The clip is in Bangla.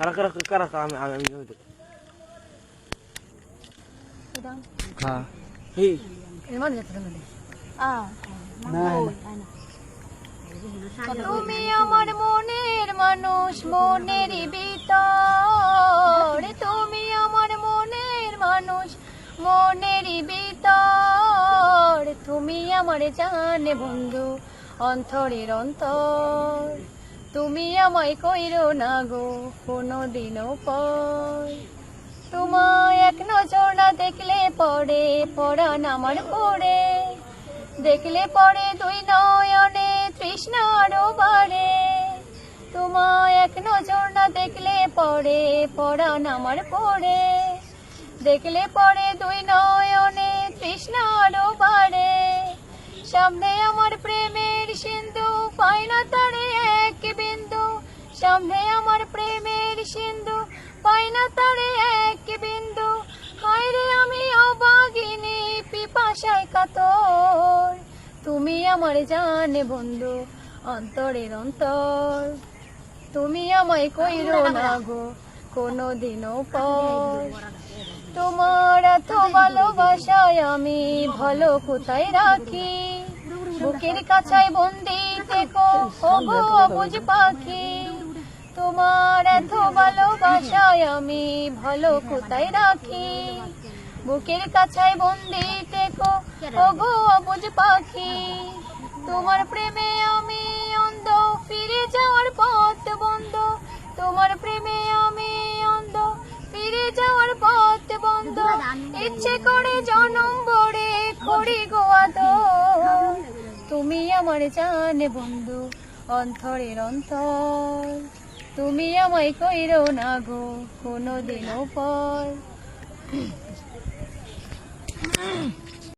কারা কারা কারা আমি আমি হ্যাঁ তুমি আমার মনের মানুষ মনের ভিতর তুমি আমার মনের মানুষ মনের ভিতর তুমি আমার জানে বন্ধু অন্তরের অন্তর তুমি আমায় কইরো না গো কোনো দিনও পর। তোমায় এক নজর না দেখলে পড়ে পড়ান আমার পড়ে দেখলে পড়ে দুই নয়নে তৃষ্ণা তৃষ্ণারও বাড়ে। তোমায় এক নজর না দেখলে পড়ে পড়ান আমার পড়ে দেখলে পড়ে দুই নয়নে তৃষ্ণা তৃষ্ণারও বাড়ে। সামনে আমার প্রেমের সামনে আমার প্রেমের সিন্ধু পাই না তারে এক বিন্দু। হায়রে আমি অবাগিনী পিপাসায় কাতর। তুমি আমার জানে বন্ধু অন্তরের অন্তর। তুমি আমায় কইরো না গো কোনো দিনও পর। তোমার এত ভালোবাসায় আমি ভালো কোথায় রাখি? বুকের কাছায় বন্দি থেকো ওগো অবুঝ পাখি। তোমার এত ভালোবাসায় আমি ভালো কোথায় রাখি? বুকের কাছায় বন্দি থেকো, ওগো অবুঝ পাখি। তোমার প্রেমে আমি অন্ধ, ফিরে যাওয়ার পথ বন্ধ। তোমার প্রেমে আমি অন্ধ, ফিরে যাওয়ার পথ বন্ধ। ইচ্ছে করে জনম বড়ে করি গোয়াদ তুমি আমার জানে বন্ধু, অন্তরের অন্তর। তুমি আমায় কইরো না গো কোনো দিনও পর।